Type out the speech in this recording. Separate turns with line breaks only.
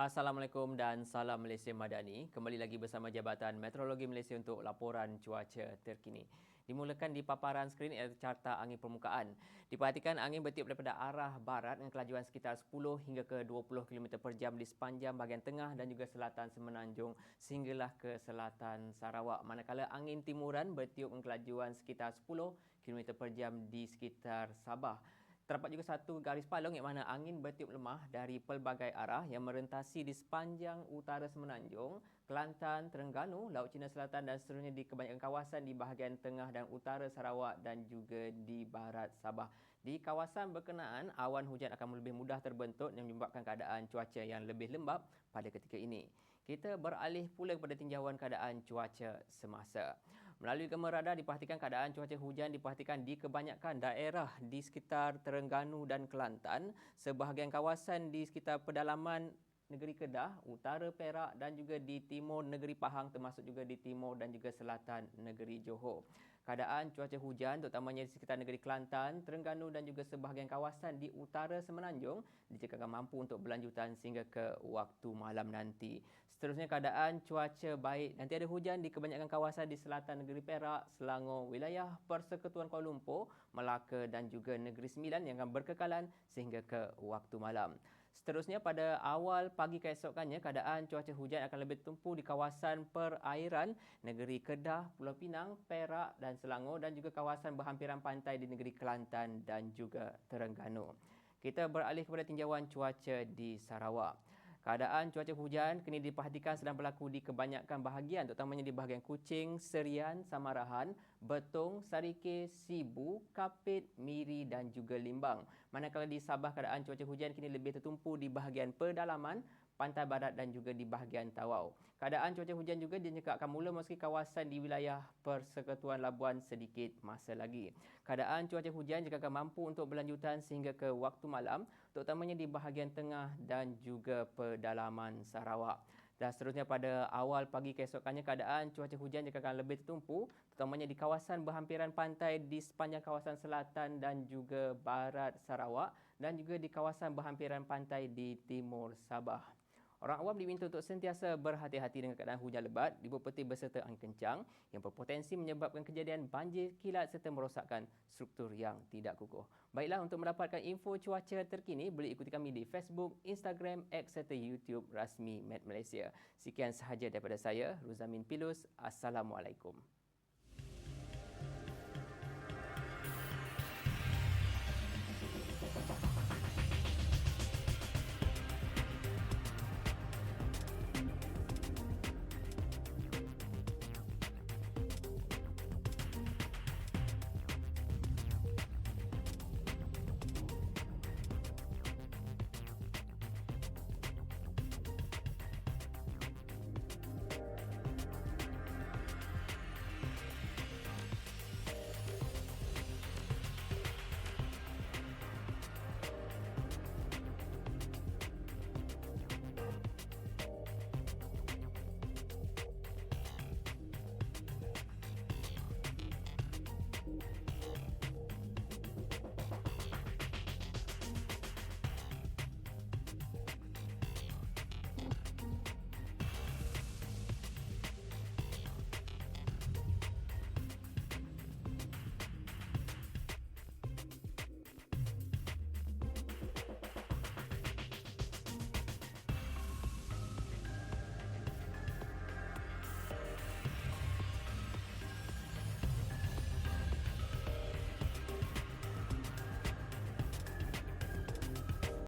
Assalamualaikum dan salam Malaysia Madani. Kembali lagi bersama Jabatan Meteorologi Malaysia untuk laporan cuaca terkini. Dimulakan di paparan skrin ialah carta angin permukaan. Diperhatikan angin bertiup daripada arah barat dengan kelajuan sekitar 10 hingga ke 20 km per jam di sepanjang bahagian tengah dan juga selatan Semenanjung sehinggalah ke selatan Sarawak. Manakala angin timuran bertiup dengan kelajuan sekitar 10 km per jam di sekitar Sabah. Terdapat juga satu garis palung yang mana angin bertiup lemah dari pelbagai arah yang merentasi di sepanjang utara Semenanjung, Kelantan, Terengganu, Laut Cina Selatan dan seterusnya di kebanyakan kawasan di bahagian tengah dan utara Sarawak dan juga di barat Sabah. Di kawasan berkenaan, awan hujan akan lebih mudah terbentuk yang menyebabkan keadaan cuaca yang lebih lembap pada ketika ini. Kita beralih pula kepada tinjauan keadaan cuaca semasa. Melalui kamera radar dipastikan keadaan cuaca hujan dipastikan di kebanyakan daerah di sekitar Terengganu dan Kelantan. Sebahagian kawasan di sekitar pedalaman negeri Kedah, utara Perak dan juga di timur negeri Pahang termasuk juga di timur dan juga selatan negeri Johor. Keadaan cuaca hujan terutamanya di sekitar negeri Kelantan, Terengganu dan juga sebahagian kawasan di utara Semenanjung dijangkakan mampu untuk berlanjutan sehingga ke waktu malam nanti. Seterusnya keadaan cuaca baik. Nanti ada hujan di kebanyakan kawasan di selatan negeri Perak, Selangor, wilayah Persekutuan Kuala Lumpur, Melaka dan juga Negeri Sembilan yang akan berkekalan sehingga ke waktu malam. Seterusnya pada awal pagi keesokannya keadaan cuaca hujan akan lebih tumpu di kawasan perairan negeri Kedah, Pulau Pinang, Perak dan Selangor dan juga kawasan berhampiran pantai di negeri Kelantan dan juga Terengganu. Kita beralih kepada tinjauan cuaca di Sarawak. Keadaan cuaca hujan kini diperhatikan sedang berlaku di kebanyakan bahagian terutamanya di bahagian Kuching, Serian, Samarahan, Betong, Sarike, Sibu, Kapit, Miri dan juga Limbang. Manakala di Sabah keadaan cuaca hujan kini lebih tertumpu di bahagian pedalaman, pantai barat dan juga di bahagian Tawau. Keadaan cuaca hujan juga dijangka akan mula memasuki kawasan di wilayah Persekutuan Labuan sedikit masa lagi. Keadaan cuaca hujan juga akan mampu untuk berlanjutan sehingga ke waktu malam, terutamanya di bahagian tengah dan juga pedalaman Sarawak. Dan seterusnya pada awal pagi keesokannya keadaan cuaca hujan juga akan lebih tertumpu terutamanya di kawasan berhampiran pantai di sepanjang kawasan selatan dan juga barat Sarawak dan juga di kawasan berhampiran pantai di timur Sabah. Orang awam diminta untuk sentiasa berhati-hati dengan keadaan hujan lebat, libur peti berserta angin kencang yang berpotensi menyebabkan kejadian banjir, kilat serta merosakkan struktur yang tidak kukuh. Baiklah, untuk mendapatkan info cuaca terkini, boleh ikuti kami di Facebook, Instagram, X serta YouTube rasmi Met Malaysia. Sekian sahaja daripada saya, Ruzamin Pilus. Assalamualaikum.